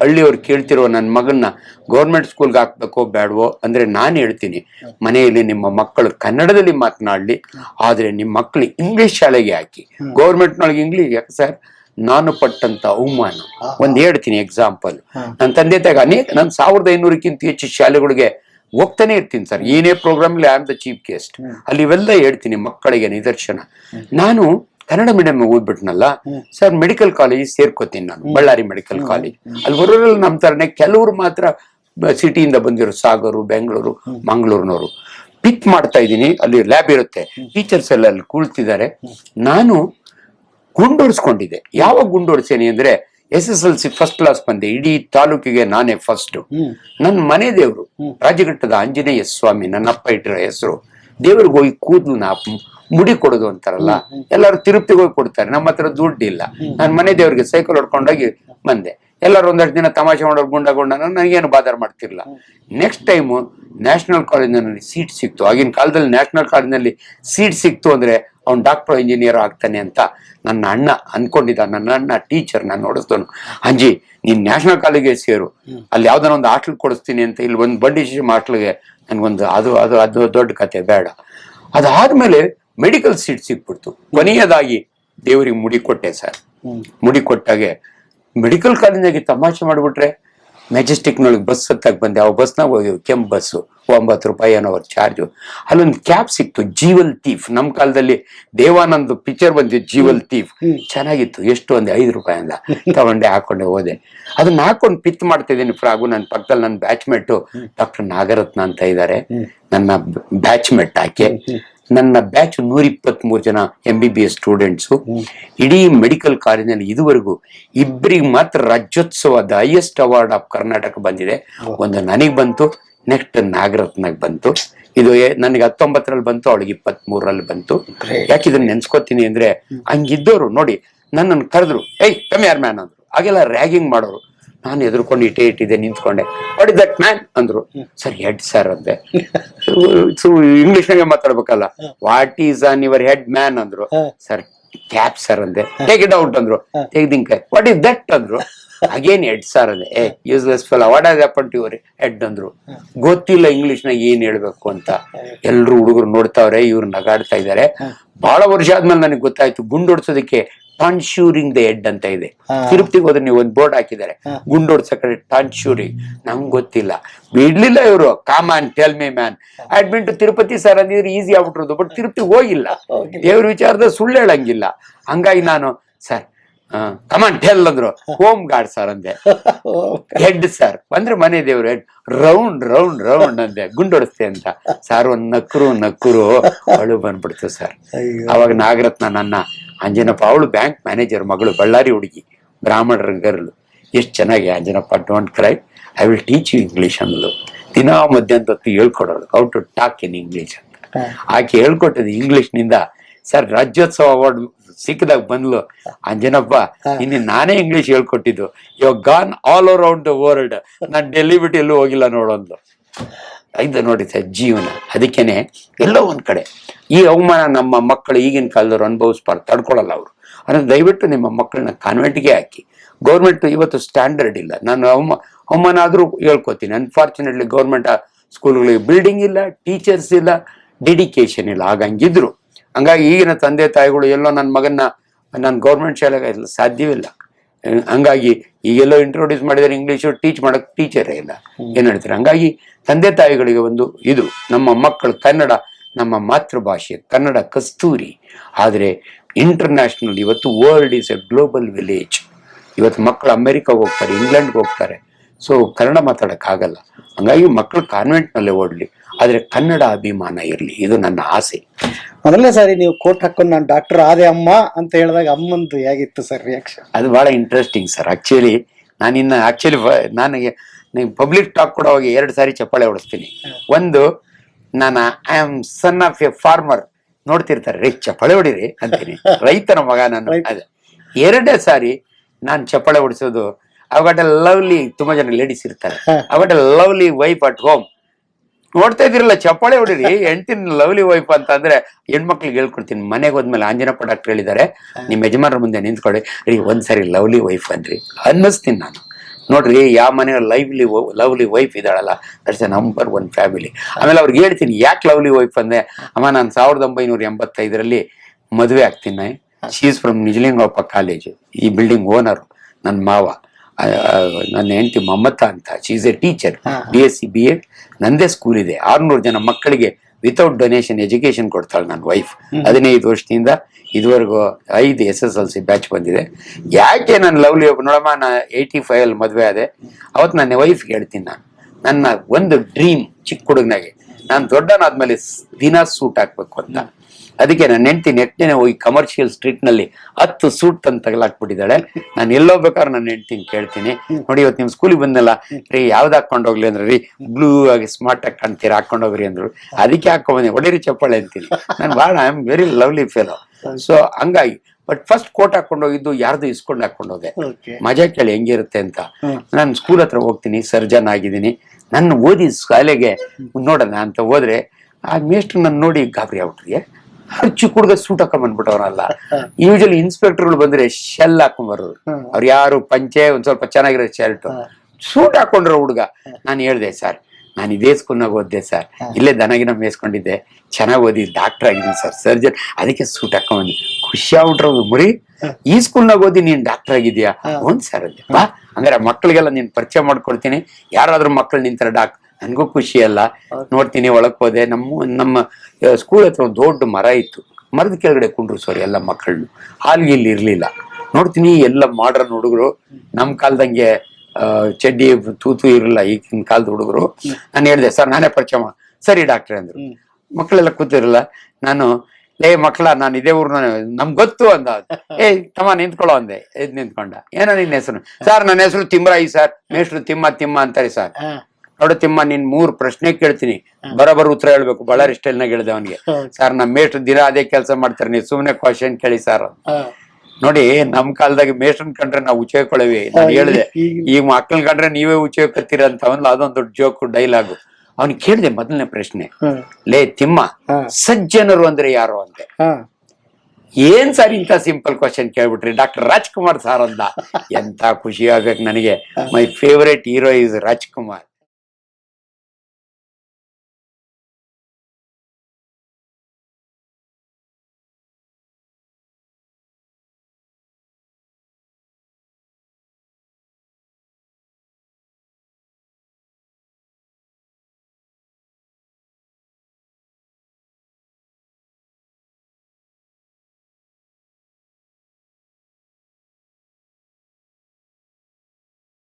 ಹಳ್ಳಿಯವ್ರು ಕೇಳ್ತಿರೋ ನನ್ನ ಮಗನ್ನ ಗೌರ್ಮೆಂಟ್ ಸ್ಕೂಲ್ಗೆ ಹಾಕ್ಬೇಕೋ ಬೇಡವೋ ಅಂದ್ರೆ ನಾನು ಹೇಳ್ತೀನಿ. ಮನೆಯಲ್ಲಿ ನಿಮ್ಮ ಮಕ್ಕಳು ಕನ್ನಡದಲ್ಲಿ ಮಾತನಾಡಲಿ ಆದ್ರೆ ನಿಮ್ಮ ಮಕ್ಕಳು ಇಂಗ್ಲಿಷ್ ಶಾಲೆಗೆ ಹಾಕಿ. ಗೌರ್ಮೆಂಟ್ನೊಳಗೆ ಇಂಗ್ಲಿಷ್ ಯಾಕೆ ಸರ್ ನಾನು ಪಟ್ಟಂತ ಅವಮಾನ. ಒಂದ್ ಹೇಳ್ತೀನಿ ಎಕ್ಸಾಂಪಲ್ ನನ್ನ ತಂದೆ ತಾಗ ಅನೇಕ ನಾನು ಸಾವಿರದ ಐನೂರಕ್ಕಿಂತ ಹೆಚ್ಚು ಶಾಲೆಗಳಿಗೆ ಹೋಗ್ತಾನೆ ಇರ್ತೀನಿ ಸರ್ ಏನೇ program I am the chief guest ಅಲ್ಲಿ ಇವೆಲ್ಲ ಹೇಳ್ತೀನಿ ಮಕ್ಕಳಿಗೆ ನಿದರ್ಶನ. ನಾನು ಕನ್ನಡ ಮೀಡಿಯಂ ಓದ್ಬಿಟ್ನಲ್ಲ ಸರ್ ಮೆಡಿಕಲ್ ಕಾಲೇಜ್ ಸೇರ್ಕೋತೀನಿ ನಾನು ಬಳ್ಳಾರಿ ಮೆಡಿಕಲ್ ಕಾಲೇಜ್ ಅಲ್ಲಿ ಬರೋರಲ್ಲಿ ನಮ್ಮ ತರನೇ ಕೆಲವರು ಮಾತ್ರ ಸಿಟಿಯಿಂದ ಬಂದಿರೋ ಸಾಗರು ಬೆಂಗಳೂರು ಮಂಗಳೂರಿನವರು. ಪಿಕ್ ಮಾಡ್ತಾ ಇದ್ದೀನಿ ಅಲ್ಲಿ ಲ್ಯಾಬ್ ಇರುತ್ತೆ. ಟೀಚರ್ಸ್ ಎಲ್ಲ ಅಲ್ಲಿ ಕೂಳ್ತಿದ್ದಾರೆ. ನಾನು ಗುಂಡೋಡಿಸ್ಕೊಂಡಿದ್ದೆ ಯಾವಾಗ ಗುಂಡೋಡಿಸೇನಿ ಅಂದ್ರೆ S S L C first class ಬಂದೆ ಇಡೀ ತಾಲೂಕಿಗೆ ನಾನೇ ಫಸ್ಟ್ ನನ್ನ ಮನೆ ದೇವರು ರಾಜಘಟ್ಟದ ಆಂಜನೇಯ ಸ್ವಾಮಿ ನನ್ನ ಅಪ್ಪ ಇಟ್ಟಿರೋ ಹೆಸರು. ದೇವರಿಗೆ ಹೋಗಿ ಕೂದಲು ನಾ ಮುಡಿ ಕೊಡೋದು ಅಂತಾರಲ್ಲ ಎಲ್ಲರೂ ತಿರುಪ್ತಿಗೆ ಹೋಗಿ ಕೊಡ್ತಾರೆ. ನಮ್ಮ ಹತ್ರ ದುಡ್ಡು ಇಲ್ಲ ನಾನು ಮನೆ ದೇವ್ರಿಗೆ ಸೈಕಲ್ ಹೊಡ್ಕೊಂಡೋಗಿ ಬಂದೆ. ಎಲ್ಲರೂ ಒಂದಷ್ಟು ದಿನ ತಮಾಷೆ ಮಾಡೋರು ಗುಂಡ ಗುಂಡ ನನಗೇನು ಬಾಧಾರ ಮಾಡ್ತಿರ್ಲಿಲ್ಲ. ನೆಕ್ಸ್ಟ್ ಟೈಮು ನ್ಯಾಷನಲ್ ಕಾಲೇಜಿನಲ್ಲಿ ಸೀಟ್ ಸಿಕ್ತು. ಆಗಿನ ಕಾಲದಲ್ಲಿ ನ್ಯಾಷನಲ್ ಕಾಲೇಜಿನಲ್ಲಿ ಸೀಟ್ ಸಿಕ್ತು ಅಂದ್ರೆ ಅವ್ನು ಡಾಕ್ಟರ್ ಇಂಜಿನಿಯರ್ ಆಗ್ತಾನೆ ಅಂತ ನನ್ನ ಅಣ್ಣ ಅನ್ಕೊಂಡಿದ್ದ. ನನ್ನ ಅಣ್ಣ ಟೀಚರ್ ನಾನು ನೋಡಿಸ್ದವನು ಅಂಜಿ ನೀನ್ ನ್ಯಾಷನಲ್ ಕಾಲೇಜ್ಗೆ ಸೇರು. ಅಲ್ಲಿ ಯಾವ್ದಾರ ಒಂದು ಹಾಸ್ಟೆಲ್ ಕೊಡಿಸ್ತೀನಿ ಅಂತ ಇಲ್ಲಿ ಒಂದು ಬಂಡಿ ಹಾಸ್ಟೆಲ್ಗೆ ನನ್ಗೊಂದು ಅದು ಅದು ಅದು ದೊಡ್ಡ ಕತೆ ಬೇಡ. ಅದಾದ್ಮೇಲೆ ಮೆಡಿಕಲ್ ಸೀಟ್ ಸಿಕ್ಬಿಡ್ತು. ಕೊನೆಯದಾಗಿ ದೇವರಿಗೆ ಮುಡಿ ಕೊಟ್ಟೆ ಸರ್. ಮುಡಿ ಕೊಟ್ಟಾಗೆ ಮೆಡಿಕಲ್ ಕಾಲೇಜ್ನಾಗೆ ತಮಾಷೆ ಮಾಡ್ಬಿಟ್ರೆ ಮೆಜೆಸ್ಟಿಕ್ನೊಳಗೆ ಬಸ್ ಹತ್ತಾಗ ಬಂದೆ. ಆ ಬಸ್ನಾಗ ಹೋಗಿ ಕೆಂಪು ಬಸ್ಸು ಒಂಬತ್ತು ರೂಪಾಯಿ ಏನೋ ಅವ್ರ ಚಾರ್ಜು. ಅಲ್ಲೊಂದು ಕ್ಯಾಬ್ ಸಿಕ್ತು ಜೀವಲ್ ತೀಫ್. ನಮ್ಮ ಕಾಲದಲ್ಲಿ ದೇವಾನಂದ್ ಪಿಕ್ಚರ್ ಬಂದಿತ್ತು ಜೀವಲ್ ತೀಫ್. ಚೆನ್ನಾಗಿತ್ತು ಎಷ್ಟು ಒಂದು ಐದು ರೂಪಾಯಿ ಅಂದ. ತಗೊಂಡೆ ಹಾಕೊಂಡೆ ಹೋದೆ. ಅದನ್ನ ಹಾಕೊಂಡು ಪಿತ್ ಮಾಡ್ತಾ ಇದ್ದೀನಿ ಫ್ರಾಗು ನನ್ನ ಪಕ್ಕದಲ್ಲಿ ನನ್ನ ಬ್ಯಾಚ್ಮೇಟು ಡಾಕ್ಟರ್ ನಾಗರತ್ನ ಅಂತ ಇದ್ದಾರೆ. ನನ್ನ ಬ್ಯಾಚ್ಮೇಟ್ ಆಕೆ. ನನ್ನ ಬ್ಯಾಚ್ ನೂರ ಇಪ್ಪತ್ತ್ ಮೂರು ಜನ M B B S students ಇಡೀ ಮೆಡಿಕಲ್ ಕಾಲೇಜಿನಲ್ಲಿ ಇದುವರೆಗೂ ಇಬ್ಬರಿಗೆ ಮಾತ್ರ Rajyotsava the highest award of Karnataka ಬಂದಿದೆ. ಒಂದು ನನಗೆ ಬಂತು ನೆಕ್ಸ್ಟ್ ನಾಗರತ್ನಾಗ್ ಬಂತು. ಇದು ನನಗೆ ಹತ್ತೊಂಬತ್ತರಲ್ಲಿ ಬಂತು ಅವಳಿಗೆ ಇಪ್ಪತ್ತ್ ಮೂರರಲ್ಲಿ ಬಂತು ಯಾಕೆ ಇದನ್ನ ನೆನ್ಸ್ಕೊತೀನಿ ಅಂದ್ರೆ ಹಂಗಿದ್ದವರು ನೋಡಿ ನನ್ನನ್ನು ಕರೆದ್ರು ಏಯ್ ಕಮ್ಮಿ ಯಾರ್ ಮ್ಯಾನ್ ಅಂದ್ರು. ಹಾಗೆಲ್ಲ ರ್ಯಾಗಿಂಗ್ ಮಾಡೋರು. ನಾನು ಎದುರ್ಕೊಂಡು ಇಟ್ಟೇ ಇಟ್ಟಿದ್ದೆ ನಿಂತ್ಕೊಂಡೆ. ವಾಟ್ ಇಸ್ ದಟ್ ಮ್ಯಾನ್ ಅಂದ್ರು ಸರ್ ಹೆಡ್ ಸರ್ ಅಂದೆ. ಇಂಗ್ಲಿಷ್ ಇಂಗ್ಲಿಷ್ನಾಗೆ ಮಾತಾಡ್ಬೇಕಲ್ಲ? What is on your head man ಅಂದ್ರು. ಸರ್ ಕ್ಯಾಪ್ ಸರ್ ಅಂದೆ. ಟೇಕ್ ಇಟ್ ಔಟ್ ಅಂದ್ರು. ತೆಗ್ದಿಂಕ ವಾಟ್ ಇಸ್ ದಟ್ ಅಂದ್ರು. ಅಗೇನ್ ಹೆಡ್ ಸರ್ ಅಂದೆ. ಏ useless fellow what has happen to your head ಅಂದ್ರು. ಗೊತ್ತಿಲ್ಲ ಇಂಗ್ಲಿಷ್ ನಾಗ ಏನ್ ಹೇಳ್ಬೇಕು ಅಂತ. ಎಲ್ರು ಹುಡುಗರು ನೋಡ್ತಾವ್ರೆ ಇವ್ರು ನಗಾಡ್ತಾ ಇದಾರೆ. ಬಹಳ ವರ್ಷ ಆದ್ಮೇಲೆ ನನಗೆ ಗೊತ್ತಾಯ್ತು ಗುಂಡೊಡ್ಸೋದಕ್ಕೆ ಟಾನ್ಶೂರಿಂಗ್ ದ ಹೆಡ್ ಅಂತ ಇದೆ. ತಿರುಪತಿಗೆ ಹೋದ್ರೆ ನೀವು ಒಂದು ಬೋರ್ಡ್ ಹಾಕಿದ್ದಾರೆ ಗುಂಡೋಡ್ ಕಡೆ ಟಾನ್ಶೂರಿಂಗ್. ನಂಗೆ ಗೊತ್ತಿಲ್ಲ. ಬಿಡ್ಲಿಲ್ಲ ಇವರು. Come on tell me man admit Tirupati sir ಅಂದಿದ್ರೆ ಈಸಿ ಆಗ್ಬಿಟ್ರದು ಬಟ್ ತಿರುಪತಿ ಹೋಗಿಲ್ಲ. ದೇವ್ರ ವಿಚಾರದ ಸುಳ್ಳು ಹೇಳಂಗಿಲ್ಲ. ಹಂಗಾಗಿ ನಾನು ಸರ್ ಕಮಾನ್ ಟೆಲ್ ಅಂದ್ರು. ಹೋಮ್ ಗಾರ್ಡ್ ಸರ್ ಅಂದೆ. ಹೆಡ್ ಸರ್ ಅಂದ್ರೆ ಮನೆ ದೇವ್ರು ಹೆಡ್ ರೌಂಡ್ ರೌಂಡ್ ರೌಂಡ್ ಅಂದೆ. ಗುಂಡೊಡಿಸ್ತೆ ಅಂತ. ಸಾರ್ ಒಂದ್ ನಕ್ಕರು ನಕ್ಕರು ಅಳು ಬಂದ್ಬಿಡ್ತು ಸರ್ ಅವಾಗ ನಾಗರತ್ನ ನನ್ನ ಅಂಜನಪ್ಪ ಅವಳು ಬ್ಯಾಂಕ್ ಮ್ಯಾನೇಜರ್ ಮಗಳು ಬಳ್ಳಾರಿ ಹುಡುಗಿ ಬ್ರಾಹ್ಮಣರ ಗರ್ಲು. ಎಷ್ಟು ಚೆನ್ನಾಗಿ Anjanappa don't cry I will teach you English ಅನ್ನೋದು ದಿನಾ ಮಧ್ಯಾಹ್ನ ಹೊತ್ತು ಹೇಳ್ಕೊಡೋದು how to talk in English ಅಂತ. ಆಕೆ ಹೇಳ್ಕೊಟ್ಟದ್ದು ಇಂಗ್ಲಿಷ್ನಿಂದ ಸರ್ ರಾಜ್ಯೋತ್ಸವ ಅವಾರ್ಡ್ ಸಿಕ್ಕದಾಗ ಬಂದ್ಲು. ಅಂಜನಪ್ಪ ಇನ್ನು ನಾನೇ ಇಂಗ್ಲಿಷ್ ಹೇಳ್ಕೊಟ್ಟಿದ್ದು. Yo gone all around the world ನಾನು ಡೆಲ್ಲಿ ಬಿಟ್ಟು ಎಲ್ಲೂ ಹೋಗಿಲ್ಲ ನೋಡೋದು ಇದು ನೋಡಿ ಸರ್, ಜೀವನ. ಅದಕ್ಕೇನೆ ಎಲ್ಲೋ ಒಂದ್ ಕಡೆ ಈ ಅವಮಾನ ನಮ್ಮ ಮಕ್ಕಳು ಈಗಿನ ಕಾಲದವ್ರು ಅನುಭವಿಸ್ಬಾರ್ದು ತಡ್ಕೊಳ್ಳಲ್ಲ ಅವರು. ಅಂದ್ರೆ ದಯವಿಟ್ಟು ನಿಮ್ಮ ಮಕ್ಕಳನ್ನ ಕಾನ್ವೆಂಟ್ಗೆ ಹಾಕಿ. ಗೌರ್ಮೆಂಟ್ ಇವತ್ತು ಸ್ಟ್ಯಾಂಡರ್ಡ್ ಇಲ್ಲ. ನಾನು ಅವಮ, ಅವಮಾನ ಆದ್ರೂ ಹೇಳ್ಕೊತೀನಿ. ಅನ್ಫಾರ್ಚುನೇಟ್ಲಿ ಗೌರ್ಮೆಂಟ್ ಸ್ಕೂಲ್ಗಳಿಗೆ ಬಿಲ್ಡಿಂಗ್ ಇಲ್ಲ ಟೀಚರ್ಸ್ ಇಲ್ಲ ಡೆಡಿಕೇಶನ್ ಇಲ್ಲ. ಆಗಂಗಿದ್ರು ಹಂಗಾಗಿ ಈಗಿನ ತಂದೆ ತಾಯಿಗಳು ಎಲ್ಲೋ ನನ್ನ ಮಗನ್ನ ನಾನು ಗೌರ್ಮೆಂಟ್ ಶಾಲೆಗೆ ಸಾಧ್ಯವಿಲ್ಲ ಹಂಗಾಗಿ ಈಗೆಲ್ಲೋ ಇಂಟ್ರೊಡ್ಯೂಸ್ ಮಾಡಿದರೆ ಇಂಗ್ಲೀಷು ಟೀಚ್ ಮಾಡೋಕ್ಕೆ ಟೀಚರೇ ಇಲ್ಲ. ಏನು ಹೇಳ್ತಾರೆ? ಹಂಗಾಗಿ ತಂದೆ ತಾಯಿಗಳಿಗೆ ಒಂದು ಇದು, ನಮ್ಮ ಮಕ್ಕಳು ಕನ್ನಡ, ನಮ್ಮ ಮಾತೃಭಾಷೆ ಕನ್ನಡ ಕಸ್ತೂರಿ. ಆದರೆ ಇಂಟರ್ನ್ಯಾಷನಲ್ ಇವತ್ತು world is a global village ಇವತ್ತು ಮಕ್ಕಳು ಅಮೆರಿಕಾಗೆ ಹೋಗ್ತಾರೆ ಇಂಗ್ಲೆಂಡ್ಗೆ ಹೋಗ್ತಾರೆ. ಸೊ ಕನ್ನಡ ಮಾತಾಡೋಕ್ಕಾಗಲ್ಲ. ಹಂಗಾಗಿ ಮಕ್ಕಳು ಕಾನ್ವೆಂಟ್ನಲ್ಲೇ ಓಡ್ಲಿ. ಆದರೆ ಕನ್ನಡ ಅಭಿಮಾನ ಇರಲಿ ಇದು ನನ್ನ ಆಸೆ. ಮೊದಲನೇ ಸಾರಿ ನೀವು ಕೋಟ್ ಹಾಕೊಂಡು ನಾನು ಡಾಕ್ಟರ್ ಆದೆ ಅಮ್ಮ ಅಂತ ಹೇಳಿದಾಗ ಅಮ್ಮಂದು ಹೇಗಿತ್ತು ಸರ್ ರಿಯಾಕ್ಷನ್ ಅದು ಬಹಳ ಇಂಟ್ರೆಸ್ಟಿಂಗ್ ಸರ್ ಆಕ್ಚುಲಿ ನಾನಿನ್ನು ಆಕ್ಚುಲಿ ನನಗೆ ಪಬ್ಲಿಕ್ ಟಾಕ್ ಕೂಡ ಹೋಗಿ ಎರಡು ಸಾರಿ ಚಪ್ಪಾಳೆ ಹೊಡಿಸ್ತೀನಿ. ಒಂದು ನಾನು I am son of a farmer ನೋಡ್ತಿರ್ತಾರೆ ರೀ ಚಪ್ಪಾಳೆ ಹೊಡಿರಿ ಅಂತೀನಿ. ರೈತನ ಮಗ ನಾನು. ಅದೇ. ಎರಡೇ ಸಾರಿ ನಾನು ಚಪ್ಪಾಳೆ ಹೊಡಿಸೋದು ಅವಾಗ ಲವ್ಲಿ ತುಂಬಾ ಜನ ಲೇಡೀಸ್ ಇರ್ತಾರೆ. ಅವಾಗ ಲವ್ಲಿ ವೈಫ್ ಅಟ್ ಹೋಮ್ ನೋಡ್ತಾ ಇದಿರಲ್ಲ ಚಪ್ಪಾಳೆ ಹೊಡಿರಿ. ಹೆಂಡತಿನ ಲವ್ಲಿ ವೈಫ್ ಅಂತ ಅಂದ್ರೆ ಹೆಣ್ಮಕ್ಳಿಗೆ ಹೇಳ್ಕೊಡ್ತೀನಿ. ಮನೆಗೆ ಹೋದ್ಮೇಲೆ ಆಂಜನಪ್ಪ ಡಾಕ್ಟರ್ ಹೇಳಿದ್ದಾರೆ ನಿಮ್ಮ ಯಜಮಾನರ ಮುಂದೆ ನಿಂತ್ಕೊಳ್ಳಿ. ರೀ, ಒಂದ್ಸರಿ ಲವ್ಲಿ ವೈಫ್ ಅಂದ್ರಿ ಅನ್ನಿಸ್ತೀನಿ ನಾನು. ನೋಡ್ರಿ ಯಾವ ಮನೆಯ lively lovely wife ಇದ್ದಾಳಲ್ಲ, that's a number one family. ಆಮೇಲೆ ಅವ್ರಿಗೆ ಹೇಳ್ತೀನಿ, ಯಾಕೆ ಲವ್ಲಿ ವೈಫ್ ಅಂದೆ ಅಮ್ಮ, ನಾನು ಸಾವಿರದ ಒಂಬೈನೂರ ಎಂಬತ್ತೈದರಲ್ಲಿ ಮದುವೆ ಆಗ್ತೀನಿ. ಶೀಸ್ ಫ್ರಮ್ ನಿಜಲಿಂಗಪ್ಪ ಕಾಲೇಜು ಈ ಬಿಲ್ಡಿಂಗ್ ಓನರ್ ನನ್ನ ಮಾವ. ನನ್ನ ಹೆಂಡತಿ ಮಮತಾ ಅಂತ. She's a teacher. B S C B Ed ನಂದೇ ಸ್ಕೂಲ್ ಇದೆ. ಆರ್ನೂರು ಜನ ಮಕ್ಕಳಿಗೆ ವಿತೌಟ್ ಡೊನೇಷನ್ ಎಜುಕೇಶನ್ ಕೊಡ್ತಾಳೆ ನನ್ನ ವೈಫ್ ಹದಿನೈದು ವರ್ಷದಿಂದ ಇದುವರೆಗೂ ಐದು S S L C batch ಬಂದಿದೆ. ಯಾಕೆ ನನ್ನ ಲವ್ಲಿ ಒಬ್ಬ ನೋಡಮ್ಮ ನಾ ಏಯ್ಟಿ ಫೈವ್ ಅಲ್ಲಿ ಮದುವೆ ಆದೆ. ಅವತ್ತು ನನ್ನ ವೈಫ್ಗೆ ಹೇಳ್ತೀನಿ ನಾನು. ನನ್ನ ಒಂದು ಡ್ರೀಮ್ ಚಿಕ್ಕ ಹುಡುಗನಾಗೆ. ನಾನು ದೊಡ್ಡನಾದ್ಮೇಲೆ ದಿನ ಸೂಟ್ ಹಾಕ್ಬೇಕು ಅಂತ. ಅದಕ್ಕೆ ನನ್ನ ಹೆಂಡತಿ ನೆಟ್ಟಿನ ಹೋಗಿ ಕಮರ್ಷಿಯಲ್ ಸ್ಟ್ರೀಟ್ನಲ್ಲಿ ಹತ್ತು ಸೂಟ್ ತಂದು ತಗಲಾಕ್ಬಿಟ್ಟಿದ್ದಾಳೆ. ನಾನು ಎಲ್ಲೋಗ್ಬೇಕಾದ್ರೆ ನನ್ನ ಹೆಂಡತಿನ ಕೇಳ್ತೀನಿ. ನೋಡಿ ಇವತ್ತು ನಿಮ್ಮ ಸ್ಕೂಲಿಗೆ ಬಂದಲ್ಲ ರೀ ಯಾವ್ದು ಹಾಕೊಂಡು ಹೋಗ್ಲಿ ಅಂದ್ರೆ ರೀ ಬ್ಲೂ ಆಗಿ ಸ್ಮಾರ್ಟ್ ಆಗಿ ಕಾಣ್ತೀರಾ ಹಾಕೊಂಡು ಹೋಗ್ರಿ ಅಂದ್ರು. ಅದಕ್ಕೆ ಹಾಕೊಂಡ್ ಬಂದೆ ಒಡೇರಿ ಚಪ್ಪಾಳೆ ಅಂತೀನಿ. ನಾನು ಭಾಳ I am very lovely fellow so ಹಂಗಾಗಿ ಬಟ್ ಫಸ್ಟ್ ಕೋಟ್ ಹಾಕೊಂಡು ಹೋಗಿದ್ದು ಯಾರ್ದು ಇಸ್ಕೊಂಡು ಹಾಕೊಂಡು ಹೋದೆ. ಮಜಾ ಕೇಳಿ ಹೆಂಗಿರುತ್ತೆ ಅಂತ. ನಾನು ಸ್ಕೂಲ್ ಹತ್ರ ಹೋಗ್ತೀನಿ ಸರ್ಜನ್ ಆಗಿದ್ದೀನಿ. ನನ್ನ ಓದಿ ಶಾಲೆಗೆ ನೋಡೋಣ ಅಂತ ಹೋದ್ರೆ ಆ ಮೇಷ್ಟ್ರು ನನ್ನ ನೋಡಿ ಗಾಬರಿ ಆಗ್ಬಿಟ್ರಿ. ಅವ್ರು ಕುಡ್ಗ ಸೂಟ್ ಹಾಕೊಂಡ್ ಬಂದ್ಬಿಟ್ಟವನಲ್ಲ. ಯೂಶಲಿ ಇನ್ಸ್ಪೆಕ್ಟರ್ಗಳು ಬಂದ್ರೆ ಶೆಲ್ ಹಾಕೊಂಡ್ ಬರೋರು. ಅವ್ರು ಯಾರು ಪಂಚೆ ಒಂದ್ ಸ್ವಲ್ಪ ಚೆನ್ನಾಗಿರೋ ಶರ್ಟ್ ಸೂಟ್ ಹಾಕೊಂಡ್ರ ಹುಡುಗ. ನಾನು ಹೇಳ್ದೆ ಸರ್ ನಾನು ಇದೇ ಸ್ಕೂಲ್ನಾಗ ಓದ್ದೆ ಸರ್. ಇಲ್ಲೇ ದನಗಿನ ಮೇಸ್ಕೊಂಡಿದ್ದೆ ಚೆನ್ನಾಗಿ ಓದಿ ಡಾಕ್ಟರ್ ಆಗಿದ್ದೀನಿ ಸರ್. ಸರ್ಜನ್ ಅದಕ್ಕೆ ಸೂಟ್ ಹಾಕೊಂಡ್ ಖುಷಿ ಆಗ್ಬಿಟ್ರ ಮುರಿ. ಈ ಸ್ಕೂಲ್ನಾಗ ಓದಿ ನೀನ್ ಡಾಕ್ಟರ್ ಆಗಿದ್ಯಾ? ಒಂದ್ ಸರ್ ಅಂದೆ. ಬಾ ಹಂಗಾರೆ ಮಕ್ಳಿಗೆಲ್ಲ ನೀನ್ ಪರಿಚಯ ಮಾಡ್ಕೊಡ್ತೀನಿ. ಯಾರಾದ್ರೂ ಮಕ್ಳು ನಿಂತರ ಡಾಕ್ ನನ್ಗೂ ಖುಷಿ ಅಲ್ಲ. ನೋಡ್ತೀನಿ ಒಳಕ್ ಹೋದೆ. ನಮ್ಮ ನಮ್ಮ ಸ್ಕೂಲ್ ಹತ್ರ ಒಂದು ದೊಡ್ಡ ಮರ ಇತ್ತು. ಮರದ ಕೆಳಗಡೆ ಕುಂಡ್ರು ಸೋರಿ ಎಲ್ಲ ಮಕ್ಕಳನ್ನು ಹಾಲ್ಗೆ ಇಲ್ಲಿ ಇರ್ಲಿಲ್ಲ. ನೋಡ್ತೀನಿ ಎಲ್ಲ ಮಾಡ್ರನ್ ಹುಡುಗರು. ನಮ್ ಕಾಲ್ದಂಗೆ ಚಡ್ಡಿ ತೂತು ಇರಲಿಲ್ಲ ಈಗಿನ ಕಾಲದ ಹುಡುಗರು. ನಾನು ಹೇಳಿದೆ ಸರ್ ನಾನೇ ಪರಿಚಯ ಸರಿ ಡಾಕ್ಟ್ರೆ ಅಂದ್ರು. ಮಕ್ಕಳೆಲ್ಲ ಕೂತಿರಲ್ಲ. ನಾನು ಏ ಮಕ್ಕಳ ನಾನು ಇದೇ ಊರ್ನ ನಮ್ಗೆ ಗೊತ್ತು ಅಂದ. ಏ ತಮ್ಮ ನಿಂತ್ಕೊಳ್ಳೋ ಅಂದೆ. ಎದ್ ನಿಂತ್ಕೊಂಡ. ಏನೋ ನಿನ್ನ ಹೆಸರು. ಸರ್ ನನ್ನ ಹೆಸರು ತಿಮ್ಮರಾಯಿ ಸರ್. ಮೇಷ್ಟ್ರು ತಿಮ್ಮ ತಿಮ್ಮ ಅಂತಾರೆ ಸರ್. ನೋಡು ತಿಮ್ಮ ನಿನ್ ಮೂರ್ ಪ್ರಶ್ನೆ ಕೇಳ್ತೀನಿ. ಬರೋಬರ್ ಉತ್ತರ ಹೇಳ್ಬೇಕು. ಬಳ್ಳಾರಿ ಸ್ಟೈಲ್ ನಾಗ ಹೇಳಿದೆ ಅವನಿಗೆ. ಸರ್ ನಮ್ಮ ಮೇಷ್ಟ್ರು ದಿನ ಅದೇ ಕೆಲಸ ಮಾಡ್ತಾರೆ. ನೀವು ಸುಮ್ಮನೆ ಕ್ವಶನ್ ಕೇಳಿ ಸರ್. ನೋಡಿ ನಮ್ ಕಾಲದಾಗ ಮೇಸ್ಟ್ರನ್ ಕಂಡ್ರೆ ನಾವು ಉಚ್ಚೇಕೊಳ್ಳವಿ ನಾನು ಹೇಳಿದೆ ಈಗ- ಈ ಮಕ್ಕಳನ್ನ ಕಂಡ್ರೆ ನೀವೇ ಉಚ್ಚೇಕತ್ತೀರ ಅಂತ ಅವನ್ ಅದೊಂದು ದೊಡ್ಡ ಜೋಕ್ ಡೈಲಾಗು. ಅವ್ನ್ ಕೇಳಿದೆ ಮೊದಲನೇ ಪ್ರಶ್ನೆ. ಲೇ ತಿಮ್ಮ ಸಜ್ಜನರು ಅಂದ್ರೆ ಯಾರು ಅಂತೆ? ಏನ್ ಸರ್ ಇಂತ ಸಿಂಪಲ್ ಕ್ವಶನ್ ಕೇಳ್ಬಿಟ್ರಿ? ಡಾಕ್ಟರ್ ರಾಜ್ಕುಮಾರ್ ಸಾರ್ ಅಂದ. ಎಂತ ಖುಷಿ ಆಗ್ಬೇಕು ನನಗೆ. My favourite hero is Rajkumar.